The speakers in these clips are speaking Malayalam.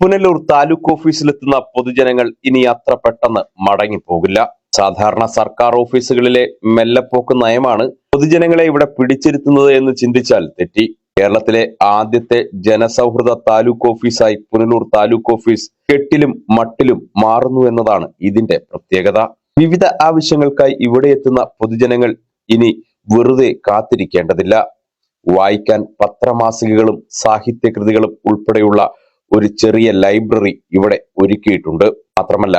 പുനലൂർ താലൂക്ക് ഓഫീസിലെത്തുന്ന പൊതുജനങ്ങൾ ഇനി അത്ര പെട്ടെന്ന് മടങ്ങിപ്പോകില്ല. സാധാരണ സർക്കാർ ഓഫീസുകളിലെ മെല്ലപ്പോക്ക് നയമാണ് പൊതുജനങ്ങളെ ഇവിടെ പിടിച്ചിരുത്തുന്നത് എന്ന് ചിന്തിച്ചാൽ തെറ്റി. കേരളത്തിലെ ആദ്യത്തെ ജനസൗഹൃദ താലൂക്ക് ഓഫീസായി പുനലൂർ താലൂക്ക് ഓഫീസ് കെട്ടിലും മട്ടിലും മാറുന്നു എന്നതാണ് ഇതിന്റെ പ്രത്യേകത. വിവിധ ആവശ്യങ്ങൾക്കായി ഇവിടെ എത്തുന്ന പൊതുജനങ്ങൾ ഇനി വെറുതെ കാത്തിരിക്കേണ്ടതില്ല. വായിക്കാൻ പത്രമാസികകളും സാഹിത്യകൃതികളും ഉൾപ്പെടെയുള്ള ഒരു ചെറിയ ലൈബ്രറി ഇവിടെ ഒരുക്കിയിട്ടുണ്ട്. മാത്രമല്ല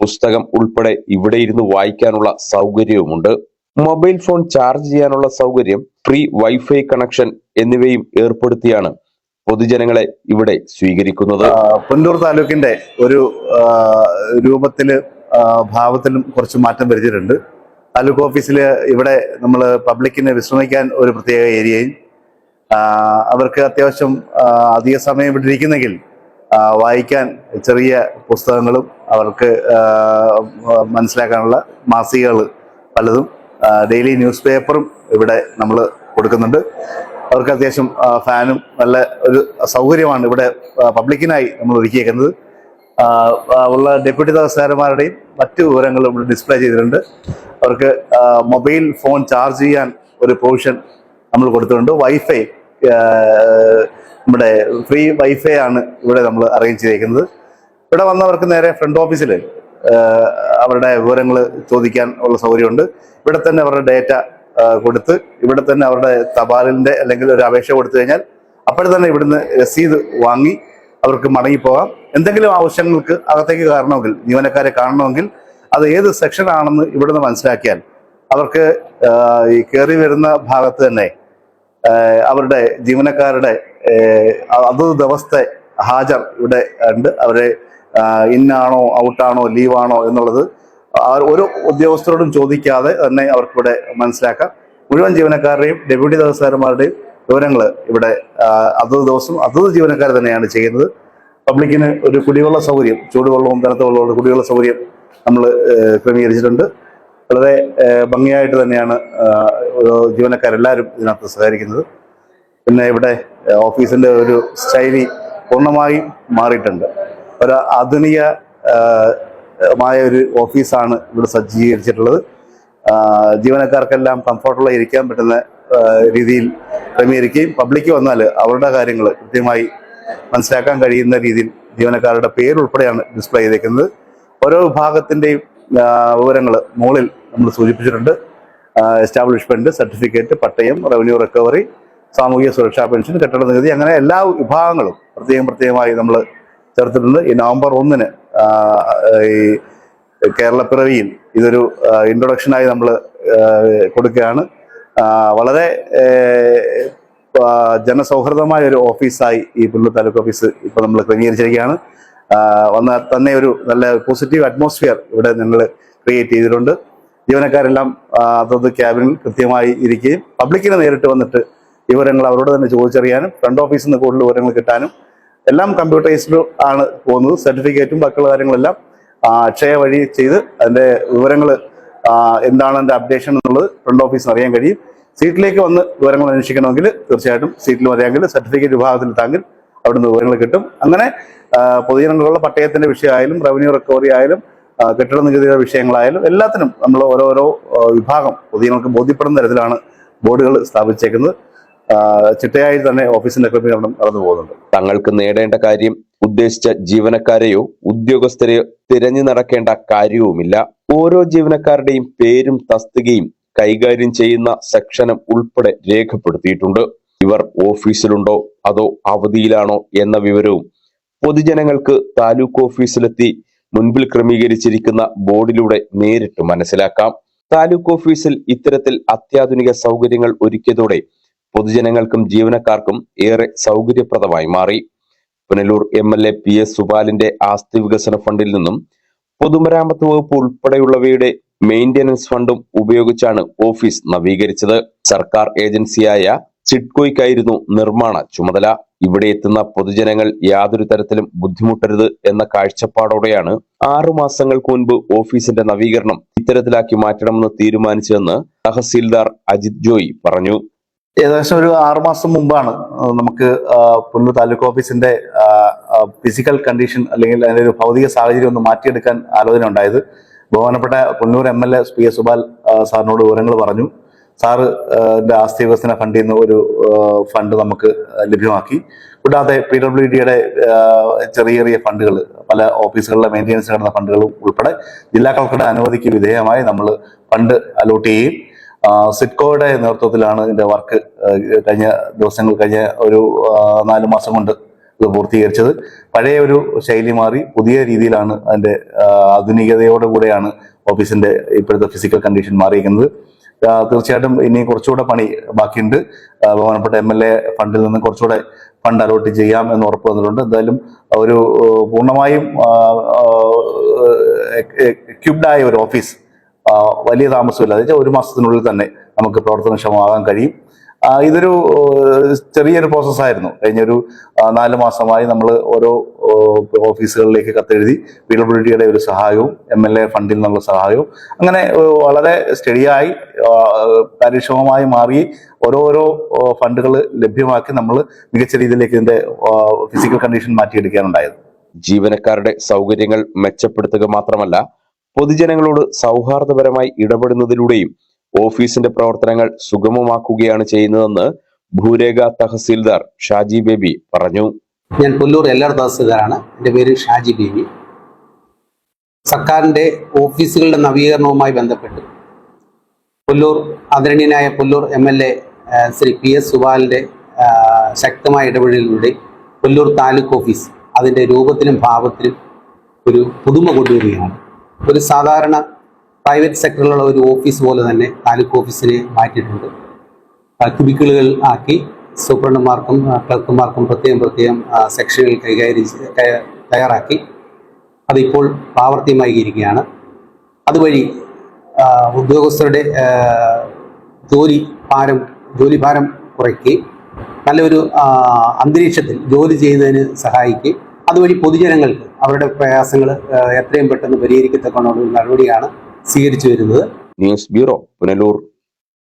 പുസ്തകം ഉൾപ്പെടെ ഇവിടെ ഇരുന്ന് വായിക്കാനുള്ള സൗകര്യവുമുണ്ട്. മൊബൈൽ ഫോൺ ചാർജ് ചെയ്യാനുള്ള സൗകര്യം ഫ്രീ വൈഫൈ കണക്ഷൻ എന്നിവയും ഏർപ്പെടുത്തിയാണ് പൊതുജനങ്ങളെ ഇവിടെ സ്വീകരിക്കുന്നത്. പുന്നൂർ താലൂക്കിന്റെ ഒരു രൂപത്തിൽ ഭാവത്തിലും കുറച്ച് മാറ്റം വരുത്തിയിട്ടുണ്ട്. താലൂക്ക് ഓഫീസിൽ ഇവിടെ നമ്മൾ പബ്ലിക്കിന് വിശ്രമിക്കാൻ ഒരു പ്രത്യേക ഏരിയയും അവർക്ക് അത്യാവശ്യം അധിക സമയം ഇവിടെ ഇരിക്കുന്നെങ്കിൽ വായിക്കാൻ ചെറിയ പുസ്തകങ്ങളും അവർക്ക് മനസ്സിലാക്കാനുള്ള മാസികകൾ പലതും ഡെയിലി ന്യൂസ് പേപ്പറും ഇവിടെ നമ്മൾ കൊടുക്കുന്നുണ്ട്. അവർക്ക് അത്യാവശ്യം ഫാനും നല്ല ഒരു സൗകര്യമാണ് ഇവിടെ പബ്ലിക്കിനായി നമ്മൾ ഒരുക്കിയേക്കുന്നത്. ഉള്ള ഡെപ്യൂട്ടി തഹസിൽദാർമാരുടെയും മറ്റു വിവരങ്ങളും ഇവിടെ ഡിസ്പ്ലേ ചെയ്തിട്ടുണ്ട്. അവർക്ക് മൊബൈൽ ഫോൺ ചാർജ് ചെയ്യാൻ ഒരു പ്രൊവിഷൻ നമ്മൾ കൊടുത്തിട്ടുണ്ട്. വൈഫൈ നമ്മുടെ ഫ്രീ വൈഫൈ ആണ് ഇവിടെ നമ്മൾ അറേഞ്ച് ചെയ്തിരിക്കുന്നത്. ഇവിടെ വന്നവർക്ക് നേരെ ഫ്രണ്ട് ഓഫീസിൽ അവരുടെ വിവരങ്ങൾ ചോദിക്കാൻ ഉള്ള സൗകര്യമുണ്ട്. ഇവിടെ തന്നെ അവരുടെ ഡേറ്റ കൊടുത്ത് ഇവിടെ തന്നെ അവരുടെ തപാലിന്റെ അല്ലെങ്കിൽ ഒരു അപേക്ഷ കൊടുത്തു കഴിഞ്ഞാൽ അപ്പോൾ തന്നെ ഇവിടുന്ന് രസീത് വാങ്ങി അവർക്ക് മടങ്ങിപ്പോകാം എന്തെങ്കിലും ആവശ്യങ്ങൾക്ക് അകത്തേക്ക് കയറണമെങ്കിൽ ജീവനക്കാരെ കാണണമെങ്കിൽ അത് ഏത് സെക്ഷൻ ആണെന്ന് ഇവിടുന്ന് മനസ്സിലാക്കിയാൽ അവർക്ക് ഈ കയറി വരുന്ന ഭാഗത്ത് തന്നെ അവരുടെ ജീവനക്കാരുടെ അതത് ദിവസത്തെ ഹാജർ ഇവിടെ ഉണ്ട്. അവരെ ഇന്നാണോ ഔട്ടാണോ ലീവാണോ എന്നുള്ളത് ഒരു ഉദ്യോഗസ്ഥരോടും ചോദിക്കാതെ തന്നെ അവർക്കിവിടെ മനസ്സിലാക്കാം. മുഴുവൻ ജീവനക്കാരുടെയും ഡെപ്യൂട്ടി തഹസിൽദാർമാരുടെയും വിവരങ്ങൾ ഇവിടെ അതത് ദിവസം അതത് ജീവനക്കാർ തന്നെയാണ് ചെയ്യുന്നത്. പബ്ലിക്കിന് ഒരു കുടിവെള്ള സൗകര്യം ചൂടുവെള്ളവും തണുത്ത വെള്ളവും കുടിവെള്ള സൗകര്യം നമ്മൾ ക്രമീകരിച്ചിട്ടുണ്ട്. വളരെ ഭംഗിയായിട്ട് തന്നെയാണ് ജീവനക്കാരെല്ലാവരും ഇതിനകത്ത് സഹകരിക്കുന്നത്. പിന്നെ ഇവിടെ ഓഫീസിന്റെ ഒരു ശൈലി പൂർണമായി മാറിയിട്ടുണ്ട്. ഒരു ആധുനിക മായ ഒരു ഓഫീസാണ് ഇവിടെ സജ്ജീകരിച്ചിട്ടുള്ളത്. ജീവനക്കാർക്കെല്ലാം കംഫർട്ടബിൾ ഇരിക്കാൻ പറ്റുന്ന രീതിയിൽ ക്രമീകരിക്കുകയും പബ്ലിക് വന്നാൽ അവരുടെ കാര്യങ്ങൾ കൃത്യമായി മനസ്സിലാക്കാൻ കഴിയുന്ന രീതിയിൽ ജീവനക്കാരുടെ പേരുൾപ്പെടെയാണ് ഡിസ്പ്ലേ ചെയ്തേക്കുന്നത്. ഓരോ വിഭാഗത്തിന്റെയും വിവരങ്ങൾ മുകളിൽ നമ്മൾ സൂചിപ്പിച്ചിട്ടുണ്ട്. എസ്റ്റാബ്ലിഷ്മെന്റ് സർട്ടിഫിക്കറ്റ് പട്ടയം റവന്യൂ റിക്കവറി സാമൂഹിക സുരക്ഷാ പെൻഷൻ കെട്ടിട നികുതി അങ്ങനെ എല്ലാ വിഭാഗങ്ങളും പ്രത്യേകം പ്രത്യേകമായി നമ്മൾ ചേർത്തിട്ടുണ്ട്. ഈ നവംബർ ഒന്നിന് ഈ കേരളപ്പിറവിയിൽ ഇതൊരു ഇൻട്രൊഡക്ഷനായി നമ്മൾ കൊടുക്കുകയാണ്. വളരെ ജനസൗഹൃദമായ ഒരു ഓഫീസായി ഈ പുല്ലൂർ താലൂക്ക് ഓഫീസ് ഇപ്പോൾ നമ്മൾ ക്രമീകരിച്ചിരിക്കുകയാണ്. വന്ന തന്നെ ഒരു നല്ല പോസിറ്റീവ് അറ്റ്മോസ്ഫിയർ ഇവിടെ നിങ്ങൾ ക്രിയേറ്റ് ചെയ്തിട്ടുണ്ട്. ജീവനക്കാരെല്ലാം അതത് ക്യാബിനിൽ കൃത്യമായി ഇരിക്കുകയും പബ്ലിക്കിനെ നേരിട്ട് വന്നിട്ട് വിവരങ്ങൾ അവരോട് തന്നെ ചോദിച്ചറിയാനും ഫ്രണ്ട് ഓഫീസിൽ നിന്ന് കൂടുതൽ വിവരങ്ങൾ കിട്ടാനും എല്ലാം കമ്പ്യൂട്ടറൈസ്ഡ് ആണ് പോകുന്നത്. സർട്ടിഫിക്കറ്റും ബാക്കിയുള്ള കാര്യങ്ങളെല്ലാം അക്ഷയ വഴി ചെയ്ത് അതിന്റെ വിവരങ്ങൾ എന്താണ് അതിന്റെ അപ്ഡേഷൻ എന്നുള്ളത് ഫ്രണ്ട് ഓഫീസിന് അറിയാൻ കഴിയും. സീറ്റിലേക്ക് വന്ന് വിവരങ്ങൾ അന്വേഷിക്കണമെങ്കിൽ തീർച്ചയായിട്ടും സീറ്റിൽ അറിയാമെങ്കിൽ സർട്ടിഫിക്കറ്റ് വിഭാഗത്തിൽ താങ്കിൽ അവിടുന്ന് വിവരങ്ങൾ കിട്ടും. അങ്ങനെ പൊതുജനങ്ങളുള്ള പട്ടയത്തിന്റെ വിഷയമായാലും റവന്യൂ റിക്കവറി ആയാലും കെട്ടിട നികുതിയുടെ വിഷയങ്ങളായാലും എല്ലാത്തിനും നമ്മൾ ഓരോരോ വിഭാഗം പൊതുജനങ്ങൾക്ക് ബോധ്യപ്പെടുന്ന തരത്തിലാണ് ബോർഡുകൾ സ്ഥാപിച്ചേക്കുന്നത്. ചിട്ടയായി തന്നെ ഓഫീസിന്റെ ക്രമീകരണം നടന്നു പോകുന്നുണ്ട്. തങ്ങൾക്ക് നേടേണ്ട കാര്യം ഉദ്ദേശിച്ച ജീവനക്കാരെയോ ഉദ്യോഗസ്ഥരെയോ തിരഞ്ഞു നടക്കേണ്ട കാര്യവുമില്ല. ഓരോ ജീവനക്കാരുടെയും പേരും തസ്തികയും കൈകാര്യം ചെയ്യുന്ന സെക്ഷനും ഉൾപ്പെടെ രേഖപ്പെടുത്തിയിട്ടുണ്ട്. ഇവർ ഓഫീസിലുണ്ടോ? അതോ അവധിയിലാണോ? എന്ന വിവരവും പൊതുജനങ്ങൾക്ക് താലൂക്ക് ഓഫീസിലെത്തി മുൻപിൽ ക്രമീകരിച്ചിരിക്കുന്ന ബോർഡിലൂടെ നേരിട്ട് മനസ്സിലാക്കാം. താലൂക്ക് ഓഫീസിൽ ഇത്തരത്തിൽ അത്യാധുനിക സൗകര്യങ്ങൾ ഒരുക്കിയതോടെ പൊതുജനങ്ങൾക്കും ജീവനക്കാർക്കും ഏറെ സൗകര്യപ്രദമായി മാറി. Punalur M L A P S സുബാലിന്റെ ആസ്തി വികസന ഫണ്ടിൽ നിന്നും പൊതുമരാമത്ത് വകുപ്പ് ഉൾപ്പെടെയുള്ളവയുടെ മെയിന്റനൻസ് ഫണ്ടും ഉപയോഗിച്ചാണ് ഓഫീസ് നവീകരിച്ചത്. സർക്കാർ ഏജൻസിയായ സിഡ്കോയ്ക്കായിരുന്നു നിർമ്മാണ ചുമതല. ഇവിടെ എത്തുന്ന പൊതുജനങ്ങൾ യാതൊരു തരത്തിലും ബുദ്ധിമുട്ടരുത് എന്ന കാഴ്ചപ്പാടോടെയാണ് ആറു മാസങ്ങൾക്ക് മുൻപ് ഓഫീസിന്റെ നവീകരണം ഇത്തരത്തിലാക്കി മാറ്റണമെന്ന് തീരുമാനിച്ചതെന്ന് തഹസീൽദാർ അജിത് ജോയി പറഞ്ഞു. ഏകദേശം ഒരു ആറുമാസം മുമ്പാണ്. നമുക്ക് പുല്ലൂർ താലൂക്ക് ഓഫീസിന്റെ ഫിസിക്കൽ കണ്ടീഷൻ അല്ലെങ്കിൽ അതിന്റെ ഒരു ഭൗതിക സാഹചര്യം ഒന്ന് മാറ്റിയെടുക്കാൻ ആലോചന ഉണ്ടായത്. ബഹുമാനപ്പെട്ട Pullur M L A P S Subal സാറിനോട് വിവരങ്ങൾ പറഞ്ഞു. സാറ് ആസ്തി വികസന ഫണ്ടിൽ നിന്ന് ഒരു ഫണ്ട് നമുക്ക് ലഭ്യമാക്കി. കൂടാതെ പി ഡബ്ല്യു ഡിയുടെ ചെറിയ ചെറിയ ഫണ്ടുകൾ പല ഓഫീസുകളിലെ മെയിന്റെനൻസ് കിടന്ന ഫണ്ടുകളും ഉൾപ്പെടെ ജില്ലാ കളക്ടറുടെ അനുമതിക്ക് വിധേയമായി നമ്മൾ ഫണ്ട് അലോട്ട് ചെയ്യുകയും ആ, സിഡ്കോയുടെ നേതൃത്വത്തിലാണ് ഇതിന്റെ വർക്ക് കഴിഞ്ഞ ദിവസങ്ങൾ കഴിഞ്ഞ ഒരു നാലു മാസം കൊണ്ട് ഇത് പൂർത്തീകരിച്ചത്. പഴയ ഒരു ശൈലി മാറി പുതിയ രീതിയിലാണ് അതിന്റെ ആ, ആധുനികതയോടെ കൂടെയാണ് ഓഫീസിന്റെ ഇപ്പോഴത്തെ ഫിസിക്കൽ കണ്ടീഷൻ മാറിയിരിക്കുന്നത്. തീർച്ചയായിട്ടും ഇനി കുറച്ചുകൂടെ പണി ബാക്കിയുണ്ട്. ബഹുമാനപ്പെട്ട എം എൽ എ ഫണ്ടിൽ നിന്ന് കുറച്ചുകൂടെ ഫണ്ട് അലോട്ട് ചെയ്യാം എന്ന് ഉറപ്പ് വന്നിട്ടുണ്ട് എന്തായാലും ഒരു പൂർണമായും എക്യുപ്ഡ് ആയ ഒരു ഓഫീസ് വലിയ താമസമില്ല. അതായത് ഒരു മാസത്തിനുള്ളിൽ തന്നെ നമുക്ക് പ്രവർത്തനക്ഷമമാകാൻ കഴിയും. ഇതൊരു ചെറിയൊരു പ്രോസസ്സായിരുന്നു കഴിഞ്ഞൊരു നാല് മാസമായി നമ്മൾ ഓരോ ഓഫീസുകളിലേക്ക് കത്തെഴുതി പി ഡബ്ല്യു ഡിയുടെ ഒരു സഹായവും എം എൽ എ ഫണ്ടിൽ നിന്നുള്ള സഹായവും അങ്ങനെ വളരെ സ്റ്റഡിയായി കാര്യക്ഷമമായി മാറി ഓരോരോ ഫണ്ടുകൾ ലഭ്യമാക്കി നമ്മൾ മികച്ച രീതിയിലേക്ക് ഇതിന്റെ ഫിസിക്കൽ കണ്ടീഷൻ മാറ്റിയെടുക്കാനുണ്ടായത് ജീവനക്കാരുടെ സൗകര്യങ്ങൾ മെച്ചപ്പെടുത്തുക മാത്രമല്ല പൊതുജനങ്ങളോട് സൗഹാർദ്ദപരമായി ഇടപെടുന്നതിലൂടെയും ഓഫീസിന്റെ പ്രവർത്തനങ്ങൾ സുഗമമാക്കുകയാണ് ചെയ്യുന്നതെന്ന് ഭൂരേഖ തഹസീൽദാർ ഷാജി ബേബി പറഞ്ഞു. ഞാൻ പുല്ലൂർ എൽ ആർ തഹസീൽദാറാണ്. എന്റെ പേര് ഷാജി ബേബി. സർക്കാരിന്റെ ഓഫീസുകളുടെ നവീകരണവുമായി ബന്ധപ്പെട്ട് പുല്ലൂർ ആദരണീയനായ Pullur M L A Shri P S സുബാലിന്റെ ശക്തമായ ഇടപെടലിലൂടെ പുല്ലൂർ താലൂക്ക് ഓഫീസ് അതിന്റെ രൂപത്തിലും ഭാവത്തിലും ഒരു പുതുമ കൊണ്ടുവരികയാണ്. ഒരു സാധാരണ പ്രൈവറ്റ് സെക്ടറിലുള്ള ഒരു ഓഫീസ് പോലെ തന്നെ താലൂക്ക് ഓഫീസിനെ മാറ്റിയിട്ടുണ്ട്. ക്യൂബിക്കിളുകൾ ആക്കി സൂപ്രണ്ടുമാർക്കും ക്ലർക്കുമാർക്കും പ്രത്യേകം പ്രത്യേകം സെക്ഷനുകൾ കൈകാര്യം തയ്യാറാക്കി. അതിപ്പോൾ പ്രാവർത്തികമായിരിക്കുകയാണ് അതുവഴി ഉദ്യോഗസ്ഥരുടെ ജോലി ഭാരം ജോലി ഭാരം കുറയ്ക്കുകയും നല്ലൊരു അന്തരീക്ഷത്തിൽ ജോലി ചെയ്യുന്നതിന് സഹായിക്കുകയും അതുവഴി പൊതുജനങ്ങൾക്ക് അവരുടെ പ്രയാസങ്ങൾ എത്രയും പെട്ടെന്ന് പരിഹരിക്കത്തക്കൊണ്ടുള്ള ഒരു നടപടിയാണ് സ്വീകരിച്ചു വരുന്നത്. News bureau Punalur.